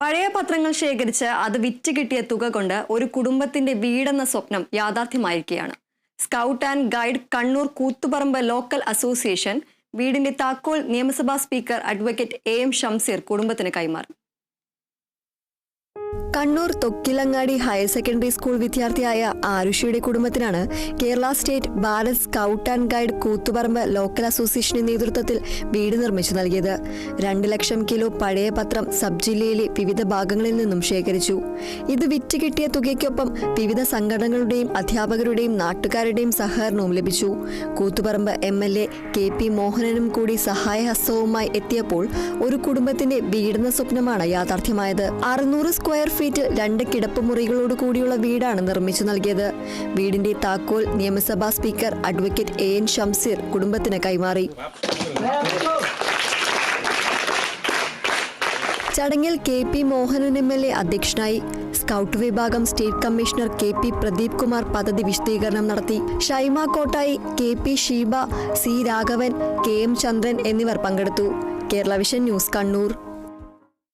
പഴയ പത്രങ്ങൾ ശേഖരിച്ച് അത് വിറ്റ് കിട്ടിയ തുക കൊണ്ട് ഒരു കുടുംബത്തിന്റെ വീടെന്ന സ്വപ്നം യാഥാർത്ഥ്യമായിരിക്കുകയാണ്. Scout and guide Kannur Koothuparamba local association വീടിന്റെ താക്കോൽ നിയമസഭാ speaker advocate A M Shamseer കുടുംബത്തിന് കൈമാറി. Kannur Thokkilangadi higher secondary school വിദ്യാർത്ഥിയായ ആരുഷിയുടെ കുടുംബത്തിനാണ് Kerala state Bharat scout and guide Koothuparamba local അസോസിയേഷന്റെ നേതൃത്വത്തിൽ വീട് നിർമ്മിച്ചു നൽകിയത്. രണ്ട് ലക്ഷം കിലോ പഴയ പത്രം സബ് ജില്ലയിലെ വിവിധ ഭാഗങ്ങളിൽ നിന്നും ശേഖരിച്ചു. ഇത് വിറ്റ് കിട്ടിയ തുകയ്ക്കൊപ്പം വിവിധ സംഘടനകളുടെയും അധ്യാപകരുടെയും നാട്ടുകാരുടെയും സഹകരണവും ലഭിച്ചു. Koothuparamba M L A K P മോഹനനും കൂടി സഹായഹസ്തവുമായി എത്തിയപ്പോൾ ഒരു കുടുംബത്തിന്റെ വീടുന്ന സ്വപ്നമാണ് യാഥാർത്ഥ്യമായത്. അറുന്നൂറ് സ്ക്വയർ ഫീറ്റ് രണ്ട് കിടപ്പുമുറികളോട് കൂടിയുള്ള വീടാണ് നിർമ്മിച്ചു നൽകിയത്. വീടിന്റെ താക്കോൽ നിയമസഭാ speaker advocate A N Shamseer കുടുംബത്തിന് കൈമാറി. ചടങ്ങിൽ K P Mohanan M L A അധ്യക്ഷനായി സ്കൗട്ട് വിഭാഗം state commissioner K P Pradeep Kumar പദ്ധതി വിശദീകരണം നടത്തി. Shaima Kottayi K P Sheeba C Raghavan K M Chandran എന്നിവർ പങ്കെടുത്തു. Kerala vision news Kannur.